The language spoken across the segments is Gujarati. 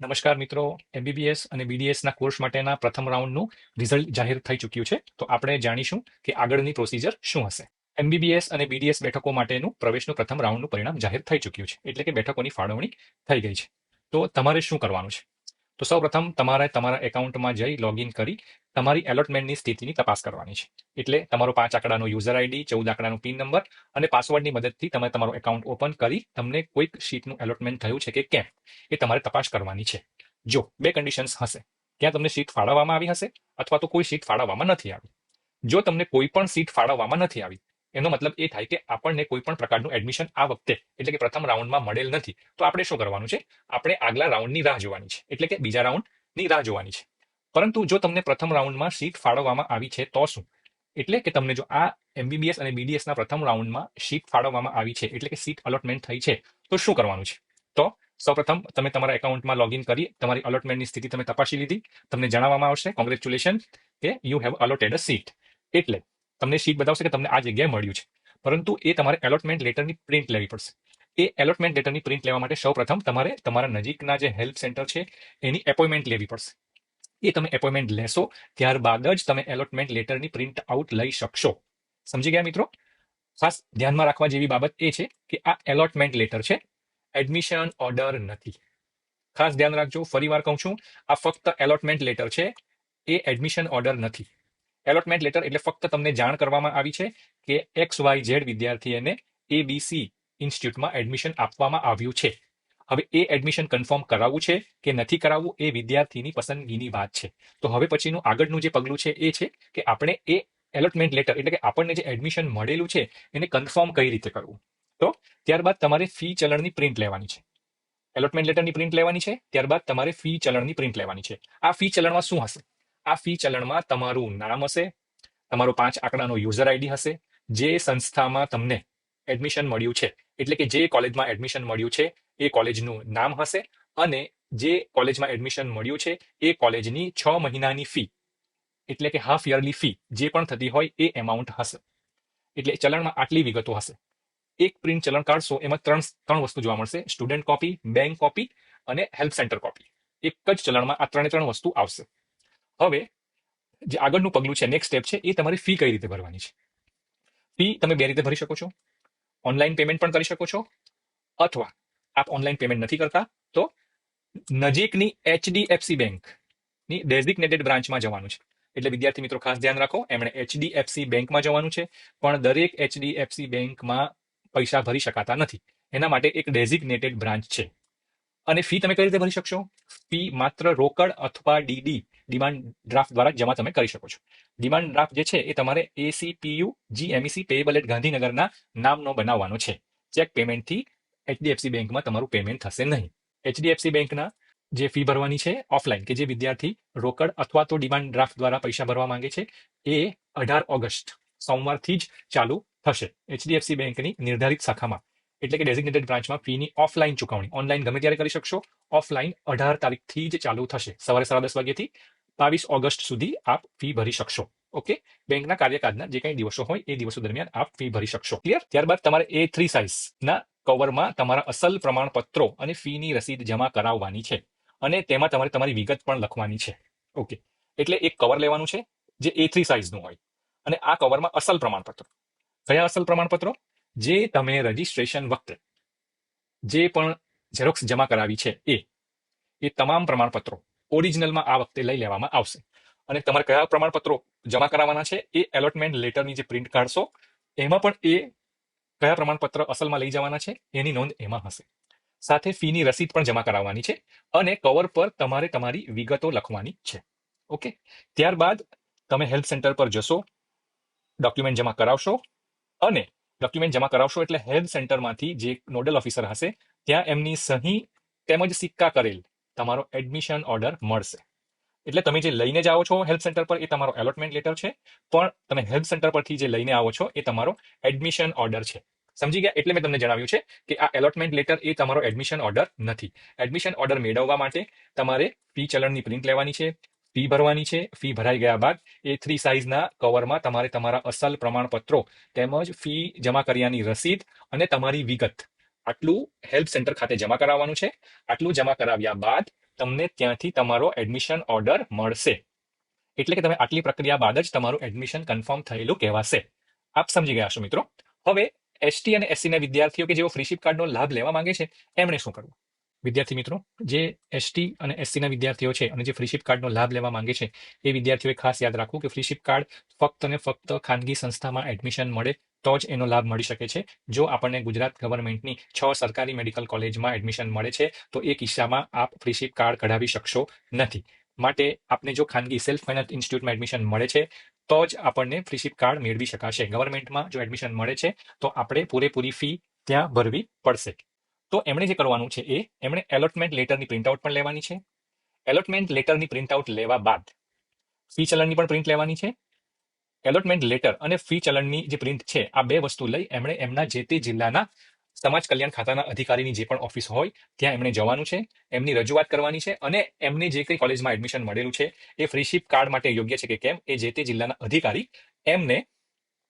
નમસ્કાર મિત્રો એમબીબીએસ અને બીડીએસના કોર્સ માટેના પ્રથમ રાઉન્ડનું રિઝલ્ટ જાહેર થઈ ચૂક્યું છે. તો આપણે જાણીશું કે આગળની પ્રોસિજર શું હશે. એમબીબીએસ અને બીડીએસ બેઠકો માટેનું પ્રવેશનું પ્રથમ રાઉન્ડનું પરિણામ જાહેર થઈ ચૂક્યું છે. એટલે કે બેઠકોની ફાળવણી થઈ ગઈ છે. તો તમારે શું કરવાનું છે? તો સૌપ્રથમ તમારે તમારા એકાઉન્ટમાં જઈ લોગિન કરી તમારી એલોટમેન્ટની સ્થિતિની તપાસ કરવાની છે. એટલે તમારો પાંચ આંકડાનો યુઝર આઈડી ચૌદ આંકડાનો પિન નંબર અને પાસવર્ડની મદદથી તમે તમારું એકાઉન્ટ ઓપન કરી તમને કોઈક શીટનું એલોટમેન્ટ થયું છે કે કેમ એ તમારે તપાસ કરવાની છે. જો બે કન્ડિશન્સ હશે, ત્યાં તમને સીટ ફાળવવામાં આવી હશે અથવા તો કોઈ સીટ ફાળવવામાં નથી આવી. જો તમને કોઈ પણ સીટ ફાળવવામાં નથી આવી એનો મતલબ એ થાય કે આપણને કોઈ પણ પ્રકારનું એડમિશન આ વખતે, એટલે કે પ્રથમ રાઉન્ડમાં મળેલ નથી. તો આપણે શું કરવાનું છે? આપણે આગલા રાઉન્ડની રાહ જોવાની છે. એટલે કે બીજા રાઉન્ડની રાહ જોવાની છે. પરંતુ જો તમને પ્રથમ રાઉન્ડમાં સીટ ફાળવવામાં આવી છે, તો શું? એટલે કે તમને જો આ એમબીબીએસ અને બીડીએસના પ્રથમ રાઉન્ડમાં સીટ ફાળવવામાં આવી છે, એટલે કે સીટ અલોટમેન્ટ થઈ છે, તો શું કરવાનું છે? તો સૌપ્રથમ તમે તમારા એકાઉન્ટમાં લોગિન કરી, તમારી અલોટમેન્ટની સ્થિતિ તમે તપાસી લીધી. તમને જણાવવામાં આવશે કોંગ્રેચ્યુલેશન કે you have allotted a seat એટલે તમને સીટ બતાવશે કે તમને આ જગ્યાએ મળ્યું છે. પરંતુ એ તમારે એલોટમેન્ટ લેટરની પ્રિન્ટ લેવી પડશે. એ એલોટમેન્ટ લેટરની પ્રિન્ટ લેવા માટે સૌપ્રથમ તમારે તમારા નજીકના જે હેલ્પ સેન્ટર છે, એની એપોઇન્ટમેન્ટ લેવી પડશે. એ તમે એપોઇન્ટમેન્ટ લેશો, ત્યારબાદ જ તમે એલોટમેન્ટ લેટરની પ્રિન્ટ આઉટ લઈ શકશો. સમજી ગયા મિત્રો? ખાસ ધ્યાનમાં રાખવા જેવી બાબત એ છે કે આ એલોટમેન્ટ લેટર છે એડમિશન ઓર્ડર નથી. ખાસ ધ્યાન રાખજો ફરી વાર કહું છું, આ ફક્ત એલોટમેન્ટ લેટર છે, એ એડમિશન ઓર્ડર નથી. એલોટમેન્ટ લેટર એટલે ફક્ત તમને જાણ કરવામાં આવી છે કે એક્સ વાય ઝેડ વિદ્યાર્થીને એબીસી ઇન્સ્ટિટ્યૂટમાં એડમિશન આપવામાં આવ્યું છે. હવે એ એડમિશન કન્ફર્મ કરાવવું છે કે નથી કરાવવું એ વિદ્યાર્થીની પસંદગીની વાત છે. તો હવે પછીનું આગળનું જે પગલું છે એ છે કે આપણે એ એલોટમેન્ટ લેટર એટલે કે આપણને જે એડમિશન મળેલું છે એને કન્ફર્મ કઈ રીતે કરવું. તો ત્યારબાદ તમારે ફી ચલણની પ્રિન્ટ લેવાની છે. એલોટમેન્ટ લેટરની પ્રિન્ટ લેવાની છે, ત્યારબાદ તમારે ફી ચલણની પ્રિન્ટ લેવાની છે. આ ફી ચલણમાં શું હશે? આ ફી ચલણમાં તમારું નામ હશે, તમારો પાંચ આંકડાનો યુઝર આઈડી હશે, જે સંસ્થામાં તમને એડમિશન મળ્યું છે. એટલે કે જે કોલેજમાં એડમિશન મળ્યું છે, એ કોલેજનું નામ હશે અને જે કોલેજમાં એડમિશન મળ્યું છે, એ કોલેજની છ મહિનાની ફી એટલે કે હાફ યરલી ફી જે પણ થતી હોય એ એમાઉન્ટ હશે. એટલે ચલણમાં આટલી વિગતો હશે. એક પ્રિન્ટ ચલણ કાઢશો એમાં ત્રણ ત્રણ વસ્તુ જોવા મળશે. સ્ટુડન્ટ કોપી બેંક કોપી અને હેલ્પ સેન્ટર કોપી એક જ ચલણમાં આ ત્રણે ત્રણ વસ્તુ આવશે. હવે જે આગળનું પગલું છે નેક્સ્ટ સ્ટેપ છે, એ તમારી ફી કઈ રીતે ભરવાની છે? ફી તમે બે રીતે ભરી શકો છો. ઓનલાઈન પેમેન્ટ પણ કરી શકો છો, અથવા આપ ઓનલાઈન પેમેન્ટ નથી કરતા, તો નજીકની એચડીએફસી બેંકની ડેઝિગ્નેટેડ બ્રાન્ચમાં જવાનું છે. એટલે વિદ્યાર્થી મિત્રો, ખાસ ધ્યાન રાખો, એમણે એચડીએફસી બેંકમાં જવાનું છે, પણ દરેક એચડીએફસી બેંકમાં પૈસા ભરી શકાતા નથી. એના માટે એક ડેઝિગ્નેટેડ બ્રાન્ચ છે. અને ફી તમે કઈ રીતે ભરી શકશો? ફી માત્ર રોકડ અથવા ડીડી ડિમાન્ડ ડ્રાફ્ટ દ્વારા જમા તમે કરી શકો છો. ડિમાન્ડ ડ્રાફ્ટ જે છે એ તમારે એસીપીયુ જીએમઈસી પેએબલ એટ ગાંધીનગરના નામનો બનાવવાનો છે. ચેક પેમેન્ટથી એચડીએફસી બેંકમાં તમારું પેમેન્ટ થશે નહીં. એચડીએફસી બેંકના જે ફી ભરવાની છે ઓફલાઈન કે જે વિદ્યાર્થી રોકડ અથવા તો ડિમાન્ડ ડ્રાફ્ટ દ્વારા પૈસા ભરવા માંગે છે, એ અઢાર ઓગસ્ટ, સોમવારથી જ ચાલુ થશે એચડીએફસી બેંકની નિર્ધારિત શાખામાં. એટલે કે ડેઝિગ્નેટેડ બ્રાન્ચમાં ફીની ઓફલાઈન ચૂકવણી. ઓનલાઈન ગમે ત્યારે કરી શકશો ઓફલાઈન અઢાર તારીખથી જ ચાલુ થશે. સવારે સાડા દસ વાગ્યાથી બાવીસ ઓગસ્ટ સુધી આપ ફી ભરી શકશો. ઓકે બેંકના કાર્યકાળના જે કંઈ દિવસો હોય, એ દિવસો દરમિયાન આપ ફી ભરી શકશો. ક્લિયર ત્યારબાદ તમારે એ થ્રી સાઇઝના કવરમાં તમારા અસલ પ્રમાણપત્રો અને ફીની રસીદ જમા કરાવવાની છે. અને તેમાં તમારે તમારી વિગત પણ લખવાની છે. ઓકે એટલે એક કવર લેવાનું છે, જે એ થ્રી સાઇઝનું હોય. અને આ કવરમાં અસલ પ્રમાણપત્રો. કયા અસલ પ્રમાણપત્રો? જે તમે રજીસ્ટ્રેશન વખતે જે પણ ઝેરોક્સ જમા કરાવી છે, એ. એ તમામ પ્રમાણપત્રો. ઓરિજિનલમાં આ વખતે લઈ લેવામાં આવશે. અને તમારે કયા પ્રમાણપત્રો જમા કરાવવાના છે એ એલોટમેન્ટ લેટરની જે પ્રિન્ટ કાઢશો, એમાં પણ એ કયા પ્રમાણપત્ર અસલમાં લઈ જવાના છે એની નોંધ એમાં હશે. સાથે ફીની રસીદ પણ જમા કરાવવાની છે અને કવર પર તમારે તમારી વિગતો લખવાની છે. ઓકે? ત્યારબાદ તમે હેલ્થ સેન્ટર પર જશો ડોક્યુમેન્ટ જમા કરાવશો અને ડોક્યુમેન્ટ જમા કરાવશો એટલે હેલ્થ સેન્ટરમાંથી જે નોડલ ઓફિસર હશે, ત્યાં એમની સહી તેમજ સિક્કા કરેલ તમારો એડમિશન ઓર્ડર મળશે. એટલે તમે જે લઈને જાઓ છો હેલ્થ સેન્ટર પર, એ તમારો એલોટમેન્ટ લેટર છે. પણ તમે હેલ્પ સેન્ટર પરથી જે લઈને આવો છો, એ તમારો એડમિશન ઓર્ડર છે. સમજી ગયા? એટલે મેં તમને જણાવ્યું છે કે આ એલોટમેન્ટ લેટર એ તમારો એડમિશન ઓર્ડર નથી. એડમિશન ઓર્ડર મેળવવા માટે તમારે ફી ચલણની પ્રિન્ટ લેવાની છે ફી ભરવાની છે. ફી ભરાઈ ગયા બાદ એ થ્રી સાઇઝના કવરમાં તમારે તમારા અસલ પ્રમાણપત્રો તેમજ ફી જમા કર્યાની રસીદ અને તમારી વિગત આટલું હેલ્પ સેન્ટર ખાતે જમા કરાવવાનું છે. આટલું જમા કરાવ્યા બાદ તમને ત્યાંથી તમારો એડમિશન ઓર્ડર મળશે. એટલે કે તમે આટલી પ્રક્રિયા બાદ જ તમારું એડમિશન કન્ફર્મ થયેલું કહેવાશે. આપ સમજી ગયા છો મિત્રો? હવે એસટી અને એસસીના વિદ્યાર્થીઓ કે જેઓ ફ્રીશિપ કાર્ડનો લાભ લેવા માંગે છે, એમણે શું કરવું? વિદ્યાર્થી મિત્રો, જે એસટી અને એસસી ના વિદ્યાર્થીઓ છે અને જે ફ્રીશિપ કાર્ડનો લાભ લેવા માંગે છે, એ વિદ્યાર્થીઓએ ખાસ યાદ રાખવું કે ફ્રીશિપ કાર્ડ ફક્ત અને ફક્ત ખાનગી સંસ્થામાં એડમિશન મળે તો જ એનો લાભ મળી શકે છે. જો આપણને ગુજરાત ગવર્મેન્ટની છ સરકારી મેડિકલ કોલેજમાં એડમિશન મળે છે, તો એ કિસ્સામાં આપ ફ્રીશીપ કાર્ડ કઢાવી શકશો નથી. માટે આપને જો ખાનગી સેલ્ફ ફાઇનાન્સ ઇન્સ્ટિટ્યૂટમાં એડમિશન મળે છે, તો જ આપણને ફ્રીશીપ કાર્ડ મેળવી શકાશે. ગવર્મેન્ટમાં જો એડમિશન મળે છે, તો આપણે પૂરેપૂરી ફી ત્યાં ભરવી પડશે. તો એમણે જે કરવાનું છે એ, એમણે એલોટમેન્ટ લેટરની પ્રિન્ટઆઉટ પણ લેવાની છે. એલોટમેન્ટ લેટરની પ્રિન્ટઆઉટ લેવા બાદ ફી ચલણની પણ પ્રિન્ટ લેવાની છે. એલોટમેન્ટ લેટર અને ફી ચલણની જે પ્રિન્ટ છે, આ બે વસ્તુ લઈ એમણે એમના જે તે જિલ્લાના સમાજ કલ્યાણ ખાતાના અધિકારીની જે પણ ઓફિસ હોય, ત્યાં એમણે જવાનું છે, એમની રજૂઆત કરવાની છે અને એમને જે કંઈ કોલેજમાં એડમિશન મળેલું છે, એ ફ્રીશીપ કાર્ડ માટે યોગ્ય છે કે કેમ, એ જે તે જિલ્લાના અધિકારી એમને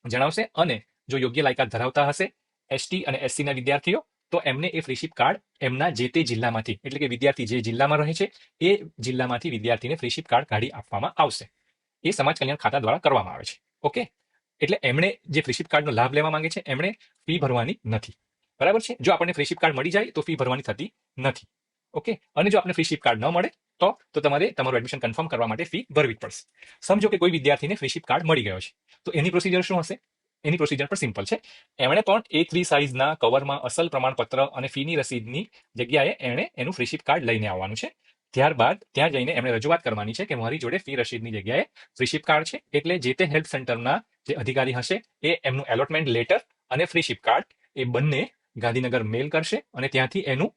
જણાવશે અને જો યોગ્ય લાયકાત ધરાવતા હશે એસટી અને એસસીના વિદ્યાર્થીઓ, તો એમને એ ફ્રીશીપ કાર્ડ એમના જે તે જિલ્લામાંથી, એટલે કે વિદ્યાર્થી જે જિલ્લામાં રહે છે, એ જિલ્લામાંથી વિદ્યાર્થીને ફ્રીશીપ કાર્ડ કાઢી આપવામાં આવશે. એ સમાજ કલ્યાણ ખાતા દ્વારા કરવામાં આવે છે. ઓકે એટલે એમણે જે ફ્રીશિપ કાર્ડનો લાભ લેવા માંગે છે, એમણે ફી ભરવાની નથી. બરાબર છે? જો આપણને ફ્રીશિપ કાર્ડ મળી જાય, તો ફી ભરવાની થતી નથી. ઓકે અને જો આપણે ફ્રીશિપ કાર્ડ ન મળે, તો તો તમારે તમારું એડમિશન કન્ફર્મ કરવા માટે ફી ભરવી જ પડશે. સમજો કે કોઈ વિદ્યાર્થીને ફ્રીશિપ કાર્ડ મળી ગયો છે. તો એની પ્રોસિજર શું હશે? એની પ્રોસિજર પણ સિમ્પલ છે. એમણે પણ એ થ્રી સાઇઝના કવરમાં અસલ પ્રમાણપત્ર અને ફીની રસીદની જગ્યાએ એણે એનું ફ્રીશિપ કાર્ડ લઈને આવવાનું છે. ત્યારબાદ ત્યાં જઈને એમણે રજૂઆત કરવાની છે કે મારી જોડે ફી રસીદની જગ્યાએ ફ્રીશીપ કાર્ડ છે. એટલે જે તે હેલ્થ સેન્ટરના જે અધિકારી હશે, એ એમનું એલોટમેન્ટ લેટર અને ફ્રીશીપ કાર્ડ એ બંને ગાંધીનગર મેલ કરશે અને ત્યાંથી એનું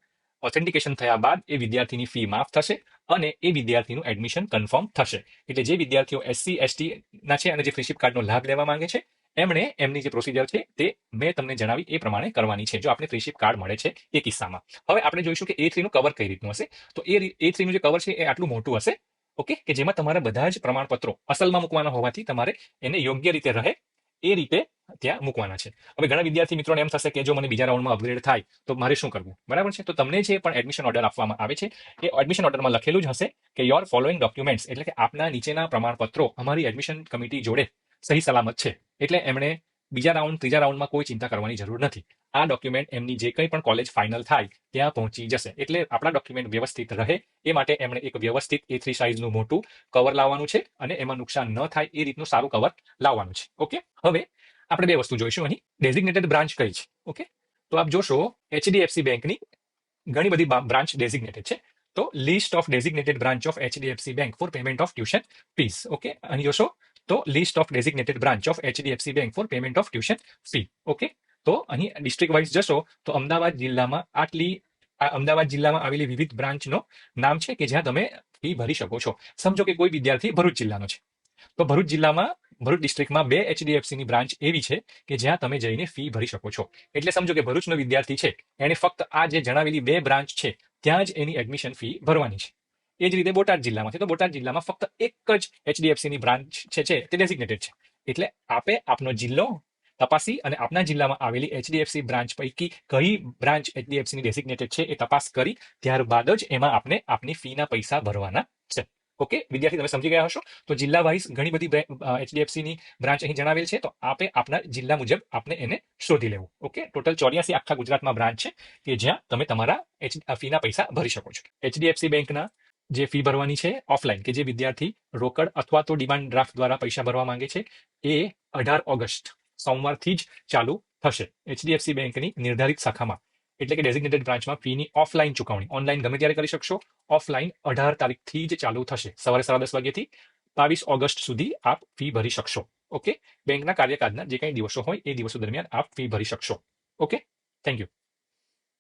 ઓથેન્ટિકેશન થયા બાદ એ વિદ્યાર્થીની ફી માફ થશે અને એ વિદ્યાર્થીનું એડમિશન કન્ફર્મ થશે. એટલે જે વિદ્યાર્થીઓ એસસી એસટી ના છે અને જે ફ્રીશીપ કાર્ડનો લાભ લેવા માંગે છે એમણે એમની જે પ્રોસિજર છે, તે મેં તમને જણાવી એ પ્રમાણે કરવાની છે, જો આપણે ફ્રીશિપ કાર્ડ મળે છે એ કિસ્સામાં. હવે આપણે જોઈશું કે એ થ્રીનું કવર કઈ રીતનું હશે? તો એ એ થ્રીનું જે કવર છે એ આટલું મોટું હશે ઓકે કે જેમાં તમારા બધા જ પ્રમાણપત્રો અસલમાં મૂકવાના હોવાથી તમારે એને યોગ્ય રીતે રહે એ રીતે ત્યાં મૂકવાના છે. હવે ઘણા વિદ્યાર્થી મિત્રોને એમ થશે કે જો મને બીજા રાઉન્ડમાં અપગ્રેડ થાય, તો મારે શું કરવું? બરાબર છે? તો તમને જે પણ એડમિશન ઓર્ડર આપવામાં આવે છે, એ એડમિશન ઓર્ડરમાં લખેલું જ હશે કે યોર ફોલોઈંગ ડોક્યુમેન્ટ્સ એટલે કે આપના નીચેના પ્રમાણપત્રો અમારી એડમિશન કમિટી જોડે સહી સલામત છે. એટલે એમણે બીજા રાઉન્ડ ત્રીજા રાઉન્ડમાં કોઈ ચિંતા કરવાની જરૂર નથી. આ ડોક્યુમેન્ટ એમની જે કંઈ પણ કોલેજ ફાઇનલ થાય, ત્યાં પહોંચી જશે. એટલે આપણા ડોક્યુમેન્ટ વ્યવસ્થિત રહે, એ માટે એમણે એક વ્યવસ્થિત એ થ્રી સાઇઝનું મોટું કવર લાવવાનું છે અને એમાં નુકસાન ન થાય એ રીતનું સારું કવર લાવવાનું છે. ઓકે હવે આપણે બે વસ્તુ જોઈશું અહીં. ડેઝિગ્નેટેડ બ્રાન્ચ કઈ છે? ઓકે તો આપ જોશો એચડીએફસી બેંકની ઘણી બધી બ્રાન્ચ ડેઝિગ્નેટેડ છે. તો list of designated branch of HDFC bank for payment of tuition fees okay અહીં જોશો તો list of designated branch of HDFC bank for payment of tuition fee okay તો અહીં ડિસ્ટ્રિક્ટ વાઇઝ જશો, તો અમદાવાદ જિલ્લામાં આટલી અમદાવાદ જિલ્લામાં આવેલી વિવિધ બ્રાન્ચનો નામ છે કે જ્યાં તમે ફી ભરી શકો છો. સમજો કે કોઈ વિદ્યાર્થી ભરૂચ જિલ્લાનો છે. તો ભરૂચ જિલ્લામાં, ભરૂચ ડિસ્ટ્રિક્ટમાં બે એચડીએફસીની બ્રાન્ચ એવી છે કે જ્યાં તમે જઈને ફી ભરી શકો છો. એટલે સમજો કે ભરૂચનો વિદ્યાર્થી છે, એને ફક્ત આ જે જણાવેલી બે બ્રાન્ચ છે, ત્યાં જ એની એડમિશન ફી ભરવાની છે. એ જ રીતે બોટાદ જિલ્લામાં છે. તો બોટાદ જિલ્લામાં ફક્ત એક જ એચડીએફસીની બ્રાન્ચ છે તે ડેઝિગ્નેટેડ છે. એટલે આપે આપનો જિલ્લો તપાસી અને આપના જિલ્લામાં આવેલી એચડીએફસી બ્રાન્ચ પૈકી કઈ બ્રાન્ચ એચડીએફસીની ડેઝિગ્નેટેડ છે એ તપાસ કરી, ત્યારબાદ જ એમાં આપને આપની ફીના પૈસા ભરવાના છે. ઓકે? વિદ્યાર્થી, તમે સમજી ગયા હશો? તો જિલ્લા વાઇઝ ઘણી બધી એચડીએફસીની બ્રાન્ચ અહીં જણાવેલ છે. તો આપે આપના જિલ્લા મુજબ આપને એને શોધી લેવું. ઓકે? ટોટલ ચોર્યાસી આખા ગુજરાતમાં બ્રાન્ચ છે કે જ્યાં તમે તમારા ફીના પૈસા ભરી શકો છો. એચડીએફસી બેંકના જે ફી ભરવાની છે ઓફલાઈન કે જે વિદ્યાર્થી રોકડ અથવા તો ડિમાન્ડ ડ્રાફ્ટ દ્વારા પૈસા ભરવા માંગે છે, એ અઢાર ઓગસ્ટ સોમવારથી જ ચાલુ થશે એચડીએફસી બેંકની નિર્ધારિત શાખામાં. એટલે કે ડેઝિગ્નેટેડ બ્રાન્ચમાં ફીની ઓફલાઈન ચૂકવણી. ઓનલાઈન ગમે ત્યારે કરી શકશો. ઓફલાઈન અઢાર તારીખથી જ ચાલુ થશે. સવારે સાડા દસ વાગ્યાથી બાવીસ ઓગસ્ટ સુધી આપ ફી ભરી શકશો. ઓકે બેંકના કાર્યકાળના જે કંઈ દિવસો હોય, એ દિવસો દરમિયાન આપ ફી ભરી શકશો. ઓકે થેન્ક યુ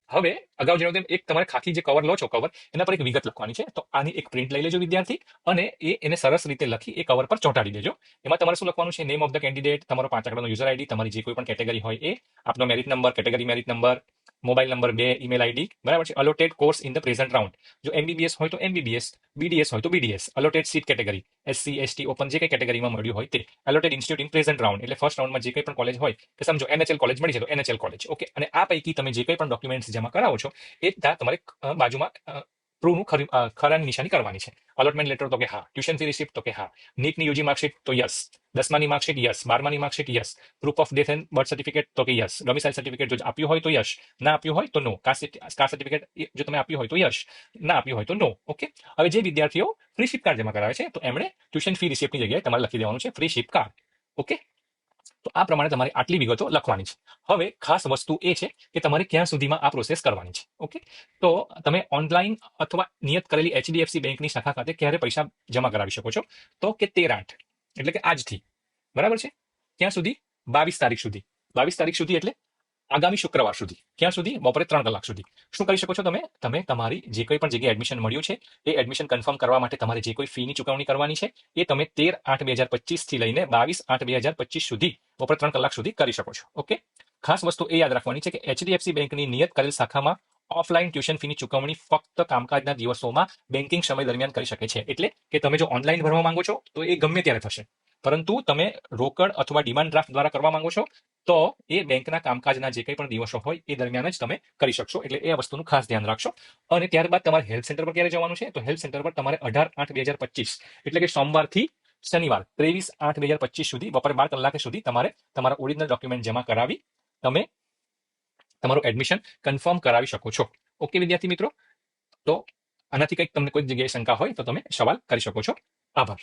હવે અગાઉ જેનો એક તમારે ખાખી જે કવર લો છો કવર એના પર એક વિગત લખવાની છે. તો આની એક પ્રિન્ટ લઈ લેજો વિદ્યાર્થી અને એ એને સરસ રીતે લખી એ કવર પર ચોંટાડી દેજો. એમાં તમારે શું લખવાનું છે? નેમ ઓફ ધ કેન્ડિડેટ તમારો પાંચ આંકડાનો યુઝર આઈડી તમારી જે કોઈ પણ કેટેગરી હોય એ, આપનો merit number category merit number mobile number બે ઈમેલ આઈડી બરાબર છે? Allotted course in the present round જો એમબીબીએસ હોય તો એમબીબીએસ બીડીએસ હોય તો BDS allotted seat category SC ST open જે કંઈ કેટેગરીમાં મળ્યું હોય તે. Allotted institute in present round એટલે ફર્સ્ટ રાઉન્ડમાં જે કંઈ પણ કોલેજ હોય, કે સમજો એનએચએલ કોલેજ મળી છે તો એનએચએલ કોલેજ ઓકે અને આ પૈકી તમે જે કંઈ પણ ડોક્યુમેન્ટ્સ જમા કરાવો છો, એ તમારે બાજુમાં ટ્રુનું ખરી અ, ખરાની નિશાની કરવાની છે. અલોટમેન્ટ લેટર તો કે હા. ટ્યુશન ફી રિસિપ્ટ તો કે હા. નીટની યુજી માર્કશીટ તો યસ દસમાની marksheet yes બારમાની marksheet yes proof of death and birth certificate તો કે યસ ડોમિસાઇલ સર્ટિફિકેટ જો આપ્યું હોય તો યસ ના આપ્યું હોય તો નો કાસ્ટ સર્ટિફિકેટ જો તમે આપ્યું હોય તો યસ ના આપ્યું હોય તો નો ઓકે હવે જે વિદ્યાર્થીઓ ફ્રી શિપ કાર્ડ જમા કરાવે છે તો એમણે ટ્યુશન ફી રિસિપ્ટની જગ્યાએ તમારે લખી દેવાનું છે ફ્રી શિપ કાર્ડ ઓકે તો આ પ્રમાણે તમારે આટલી વિગતો લખવાની છે. હવે ખાસ વસ્તુ એ છે કે તમારે ક્યાં સુધીમાં આ પ્રોસેસ કરવાની છે. ઓકે? તો તમે ઓનલાઈન અથવા નિયત કરેલી એચડીએફસી બેંકની શાખા ખાતે ક્યારે પૈસા જમા કરાવી શકો છો? તો કે તેર આઠ. એટલે કે આજથી. બરાબર છે? ક્યાં સુધી? બાવીસ તારીખ સુધી. બાવીસ તારીખ સુધી એટલે આગામી શુક્રવાર સુધી. ક્યાં સુધી? બપોરે ત્રણ કલાક સુધી. શું કરી શકો છો તમે? તમે તમારી જે કોઈ પણ જગ્યાએ એડમિશન મળ્યું છે, એ એડમિશન કન્ફર્મ કરવા માટે તમારે જે કોઈ ફીની ચૂકવણી કરવાની છે, એ તમે તેર આઠ બે હજાર પચીસથી લઈને બાવીસ આઠ બે હજાર પચીસ સુધી, બપોરે ત્રણ કલાક સુધી કરી શકો છો. ઓકે? ખાસ વસ્તુ એ યાદ રાખવાની છે કે એચડીએફસી બેંકની નિયત કરેલ શાખામાં ઓફલાઈન ટ્યુશન ફીની ચૂકવણી ફક્ત કામકાજના દિવસોમાં બેન્કિંગ સમય દરમિયાન કરી શકે છે. એટલે કે તમે જો ઓનલાઈન ભરવા માંગો છો, તો એ ગમે ત્યારે થશે. પરંતુ તમે રોકડ અથવા ડિમાન્ડ ડ્રાફ્ટ દ્વારા કરવા માંગો છો, તો એ બેંકના કામકાજના જે કંઈ પણ દિવસો હોય, એ દરમિયાન જ તમે કરી શકશો. એટલે એ વસ્તુનું ખાસ ધ્યાન રાખશો. અને ત્યારબાદ તમારે હેલ્થ સેન્ટર પર ક્યારે જવાનું છે? તો હેલ્થ સેન્ટર પર તમારે અઢાર આઠ બે હજાર પચીસ, એટલે કે સોમવારથી શનિવાર, ત્રેવીસ આઠ બે હજાર પચીસ સુધી, બપોરે બાર કલાકે સુધી તમારે તમારા ઓરિજિનલ ડોક્યુમેન્ટ જમા કરાવી તમે તમારું એડમિશન કન્ફર્મ કરાવી શકો છો. ઓકે, વિદ્યાર્થી મિત્રો? તો આનાથી કંઈક તમને કોઈ જગ્યાએ શંકા હોય તો તમે સવાલ કરી શકો છો. આભાર.